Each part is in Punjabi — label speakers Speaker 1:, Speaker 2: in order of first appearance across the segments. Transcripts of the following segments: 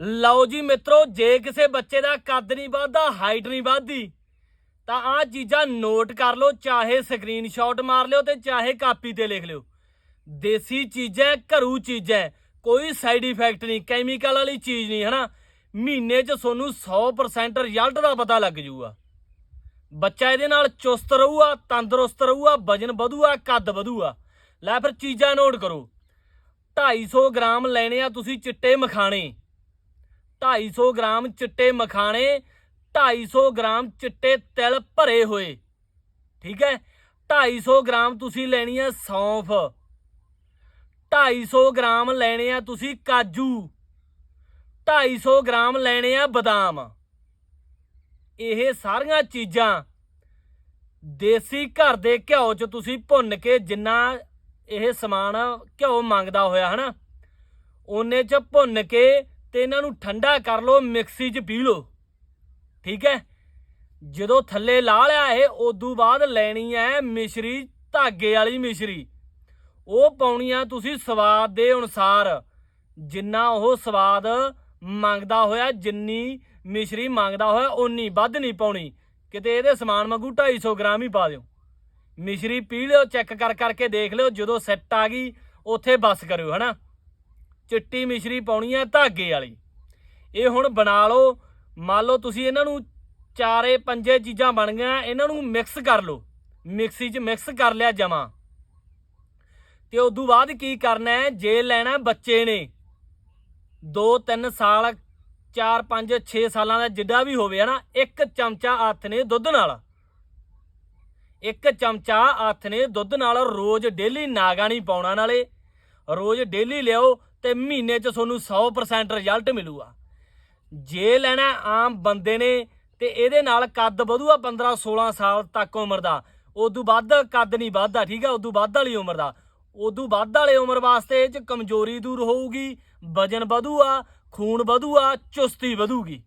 Speaker 1: ਲਓ ਜੀ ਮਿੱਤਰੋ, ਜੇ ਕਿਸੇ ਬੱਚੇ ਦਾ ਕੱਦ ਨਹੀਂ ਵੱਧਦਾ, ਹਾਈਟ ਨਹੀਂ ਵੱਧਦੀ, ਤਾਂ ਆਹ ਚੀਜ਼ਾਂ ਨੋਟ ਕਰ ਲਓ, ਚਾਹੇ ਸਕਰੀਨਸ਼ਾਟ ਮਾਰ ਲਿਓ ਤੇ ਚਾਹੇ ਕਾਪੀ ਤੇ ਲਿਖ ਲਿਓ। ਦੇਸੀ ਚੀਜ਼ਾਂ ਘਰੂ ਚੀਜ਼ਾਂ ਕੋਈ ਸਾਈਡ ਇਫੈਕਟ ਨਹੀਂ ਕੈਮੀਕਲ ਵਾਲੀ ਚੀਜ਼ ਨਹੀਂ, ਹਨਾ? ਮਹੀਨੇ 'ਚ ਤੁਹਾਨੂੰ 100% ਰਿਜ਼ਲਟ ਦਾ ਪਤਾ ਲੱਗ ਜੂਗਾ। ਬੱਚਾ ਇਹਦੇ ਨਾਲ ਚੁਸਤ ਰਹੂਗਾ, ਤੰਦਰੁਸਤ ਰਹੂਗਾ, ਵਜਨ ਵਧੂਗਾ, ਕੱਦ ਵਧੂਗਾ। ਲੈ ਫਿਰ ਚੀਜ਼ਾਂ ਨੋਟ ਕਰੋ। 250 ਗ੍ਰਾਮ ਲੈਣੇ ਆ ਤੁਸੀਂ ਚਿੱਟੇ ਮਖਾਣੇ। 250 ਗ੍ਰਾਮ ਚਿੱਟੇ ਮਖਾਣੇ 250 ਗ੍ਰਾਮ ਚਿੱਟੇ ਤਿਲ ਭਰੇ ਹੋਏ। ਠੀਕ ਹੈ? 250 ਗ੍ਰਾਮ ਤੁਸੀਂ ਲੈਣੀ ਹੈ ਸੌਂਫ। 250 ਗ੍ਰਾਮ ਲੈਣੇ ਆ ਤੁਸੀਂ ਕਾਜੂ। 250 ਗ੍ਰਾਮ ਲੈਣੇ ਆ ਬਦਾਮ। ਇਹ ਸਾਰੀਆਂ ਚੀਜ਼ਾਂ ਦੇਸੀ ਘਰ ਦੇ ਘਿਓ 'ਚ ਤੁਸੀਂ ਭੁੰਨ ਕੇ ਜਿੰਨਾ ਇਹ ਸਮਾਨ ਘਿਓ ਮੰਗਦਾ ਹੋਇਆ, ਹਨਾ? ਉਹਨੇ 'ਚ ਭੁੰਨ ਕੇ ਤੇ ਇਹਨਾਂ ਨੂੰ ਠੰਡਾ ਕਰ ਲਓ, ਮਿਕਸੀ 'ਚ ਪੀ ਲਓ। ਠੀਕ ਹੈ? ਜਦੋਂ ਥੱਲੇ ਲਾਹ ਲਿਆ ਇਹ, ਉਦੋਂ ਬਾਅਦ ਲੈਣੀ ਹੈ ਮਿਸ਼ਰੀ, ਧਾਗੇ ਵਾਲੀ ਮਿਸ਼ਰੀ। ਉਹ ਪਾਉਣੀ ਆ ਤੁਸੀਂ ਸਵਾਦ ਦੇ ਅਨੁਸਾਰ। ਜਿੰਨਾ ਉਹ ਸਵਾਦ ਮੰਗਦਾ ਹੋਇਆ, ਜਿੰਨੀ ਮਿਸ਼ਰੀ ਮੰਗਦਾ ਹੋਇਆ, ਓਨੀ ਵੱਧ ਨਹੀਂ ਪਾਉਣੀ। ਕਿਤੇ ਇਹਦੇ ਸਮਾਨ ਵਾਂਗੂ 250 ਗ੍ਰਾਮ ਹੀ ਪਾ ਦਿਓ। ਮਿਸ਼ਰੀ ਪੀ ਲਿਓ, ਚੈੱਕ ਕਰ ਕਰਕੇ ਦੇਖ ਲਿਓ, ਜਦੋਂ ਸੈੱਟ ਆ ਗਈ, ਉੱਥੇ ਬਸ ਕਰਿਓ, ਹਨਾ? ਚਿੱਟੀ ਮਿਸ਼ਰੀ ਪਾਉਣੀ ਆ ਧਾਗੇ ਵਾਲੀ। ਇਹ ਹੁਣ ਬਣਾ ਲਓ। ਮੰਨ ਲਓ ਤੁਸੀਂ ਇਹਨਾਂ ਨੂੰ ਚਾਰੇ ਪੰਜੇ ਚੀਜ਼ਾਂ ਬਣ ਗਈਆਂ, ਇਹਨਾਂ ਨੂੰ ਮਿਕਸ ਕਰ ਲਓ। ਮਿਕਸੀ 'ਚ ਮਿਕਸ ਕਰ ਲਿਆ ਜਮਾ। ਤੇ ਤੋਂ ਬਾਅਦ ਕੀ ਕਰਨਾ ਹੈ? ਜੇ ਲੈਣਾ ਬੱਚੇ ਨੇ। 2 3 ਸਾਲ 4 5 6 ਸਾਲਾਂ ਦਾ ਜਿੱਡਾ ਵੀ ਹੋਵੇ, ਹਨਾ? ਇੱਕ ਚਮਚਾ ਹੱਥ ਨੇ ਦੁੱਧ ਨਾਲ। ਇੱਕ ਚਮਚਾ ਹੱਥ ਨੇ ਦੁੱਧ ਨਾਲ ਰੋਜ਼ ਡੇਲੀ ਨਾਗਾ ਨਹੀਂ ਪਾਉਣਾ ਨਾਲੇ। ਰੋਜ਼ ਡੇਲੀ ਲਿਓ ਤੇ ਮਹੀਨੇ 'ਚ ਤੁਹਾਨੂੰ 100% ਰਿਜ਼ਲਟ ਮਿਲੂਗਾ। ਜੇ ਲੈਣਾ ਆਮ ਬੰਦੇ ਨੇ, ਤੇ ਇਹਦੇ ਨਾਲ ਕੱਦ ਵਧੂਗਾ 15 16 ਸਾਲ ਤੱਕ ਉਮਰ ਦਾ। ਉਦੋਂ ਵੱਧ ਕੱਦ ਨਹੀਂ ਵੱਧਦਾ, ਠੀਕ ਆ? ਉਦੋਂ ਵੱਧ ਵਾਲੀ ਉਮਰ ਦਾ। ਉਦੋਂ ਵੱਧ ਵਾਲੇ ਉਮਰ ਵਾਸਤੇ ਇਹ 'ਚ ਕਮਜ਼ੋਰੀ ਦੂਰ ਹੋਊਗੀ, ਵਜਨ ਵਧੂਗਾ, ਖੂਨ ਵਧੂਗਾ, ਚੁਸਤੀ ਵਧੂਗੀ।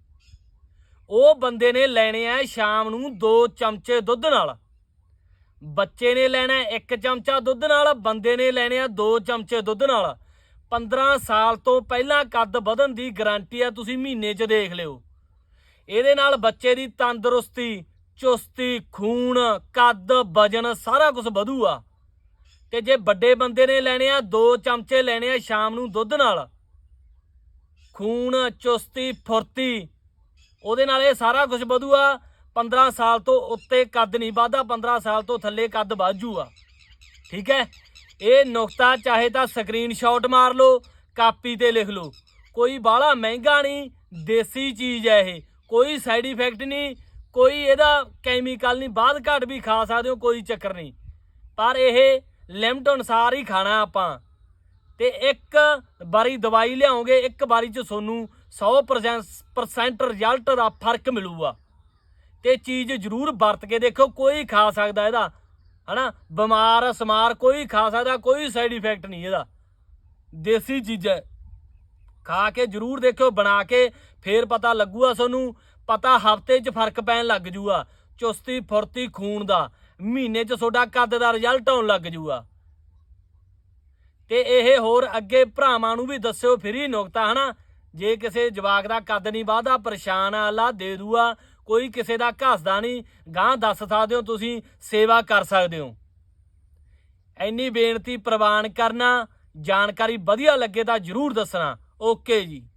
Speaker 1: ਉਹ ਬੰਦੇ ਨੇ ਲੈਣੇ ਆ ਸ਼ਾਮ ਨੂੰ 2 ਚਮਚੇ ਦੁੱਧ ਨਾਲ। ਬੱਚੇ ਨੇ ਲੈਣਾ 1 ਚਮਚਾ ਦੁੱਧ ਨਾਲ, ਬੰਦੇ ਨੇ ਲੈਣੇ ਆ 2 ਚਮਚੇ ਦੁੱਧ ਨਾਲ। 15 ਸਾਲ ਤੋਂ ਪਹਿਲਾਂ ਕੱਦ ਵਧਣ ਦੀ ਗਾਰੰਟੀ ਆ, ਤੁਸੀਂ ਮਹੀਨੇ 'ਚ ਦੇਖ ਲਿਓ। ਇਹਦੇ ਨਾਲ ਬੱਚੇ ਦੀ ਤੰਦਰੁਸਤੀ, ਚੁਸਤੀ, ਖੂਨ, ਕੱਦ, ਵਜਨ ਸਾਰਾ ਕੁਝ ਵਧੂਗਾ ਤੇ ਜੇ ਵੱਡੇ ਬੰਦੇ ਨੇ ਲੈਣੇ ਆ, ਦੋ ਚਮਚੇ ਲੈਣੇ ਆ ਸ਼ਾਮ ਨੂੰ ਦੁੱਧ ਨਾਲ। ਖੂਨ, ਚੁਸਤੀ, ਫੁਰਤੀ, ਉਹਦੇ ਨਾਲ ਇਹ ਸਾਰਾ ਕੁਝ ਆ 15 ਸਾਲ ਤੋਂ ਉੱਤੇ ਕੱਦ ਨਹੀਂ ਵਧਦਾ 15 ਸਾਲ ਤੋਂ ਥੱਲੇ ਕੱਦ ਵੱਧ ਆ ਠੀਕ ਹੈ? ਇਹ ਨੁਕਤਾ ਚਾਹੇ ਤਾਂ ਸਕਰੀਨਸ਼ਾਟ ਮਾਰ ਲਓ, ਕਾਪੀ ਤੇ ਲਿਖ ਲਓ। ਕੋਈ ਬਾਹਲਾ ਮਹਿੰਗਾ ਨਹੀਂ, ਦੇਸੀ ਚੀਜ਼ ਹੈ ਇਹ। ਕੋਈ ਸਾਈਡ ਇਫੈਕਟ ਨਹੀਂ, ਕੋਈ ਇਹਦਾ ਕੈਮੀਕਲ ਨਹੀਂ, ਬਾਅਦ ਘੱਟ ਵੀ ਖਾ ਸਕਦੇ ਹੋ, ਕੋਈ ਚੱਕਰ ਨਹੀਂ। ਪਰ ਇਹ ਲਿਮਟ ਅਨੁਸਾਰ ਹੀ ਖਾਣਾ ਆਪਾਂ। ਤੇ ਇੱਕ ਵਾਰੀ ਦਵਾਈ ਲਿਆਓਗੇ, ਇੱਕ ਵਾਰੀ ਚ ਤੁਹਾਨੂੰ 100% ਰਿਜ਼ਲਟ ਦਾ ਫ਼ਰਕ ਮਿਲੂਗਾ। ਤੇ ਚੀਜ਼ ਜ਼ਰੂਰ ਵਰਤ ਕੇ ਦੇਖੋ, ਕੋਈ ਖਾ ਸਕਦਾ ਇਹਦਾ। ਹਨਾ? ਬਿਮਾਰ, ਸਮਾਰ, ਕੋਈ ਖਾ ਸਕਦਾ, ਕੋਈ ਸਾਈਡ ਇਫੈਕਟ ਨਹੀਂ ਇਹਦਾ। ਦੇਸੀ ਚੀਜ਼। ਹੈ ਖਾ ਕੇ ਜ਼ਰੂਰ ਦੇਖਿਓ, ਬਣਾ ਕੇ ਫੇਰ ਪਤਾ ਲੱਗੂਗਾ ਤੁਹਾਨੂੰ। ਪਤਾ ਹਫ਼ਤੇ 'ਚ ਫ਼ਰਕ ਪੈਣ ਲੱਗ ਜੂਗਾ। ਚੁਸਤੀ, ਫੁਰਤੀ, ਖੂਨ ਦਾ। ਮਹੀਨੇ 'ਚ ਤੁਹਾਡਾ ਕੱਦ ਦਾ ਰਿਜ਼ਲਟ ਆਉਣ ਲੱਗ ਜੂਗਾ। ਤੇ ਇਹ ਹੋਰ ਅੱਗੇ ਭਰਾਵਾਂ ਨੂੰ ਵੀ ਦੱਸਿਓ, ਫਰੀ ਨੁਕਤਾ, ਹਨਾ? ਜੇ ਕਿਸੇ ਜਵਾਕ ਦਾ ਕੱਦ ਨਹੀਂ ਵਾਧਾ ਪਰੇਸ਼ਾਨ ਆ, ਅੱਲਾ ਦੇ ਦੂਆ ਕੋਈ ਕਿਸੇ ਦਾ ਘਸਦਾ ਨਹੀਂ ਗਾਂ ਦੱਸ ਸਕਦੇ ਹੋ ਤੁਸੀਂ ਸੇਵਾ ਕਰ ਸਕਦੇ ਹੋ। ਇੰਨੀ ਬੇਨਤੀ ਪ੍ਰਵਾਨ ਕਰਨਾ, ਜਾਣਕਾਰੀ ਵਧੀਆ ਲੱਗੇ ਤਾਂ ਜਰੂਰ ਦੱਸਣਾ। ਓਕੇ ਜੀ।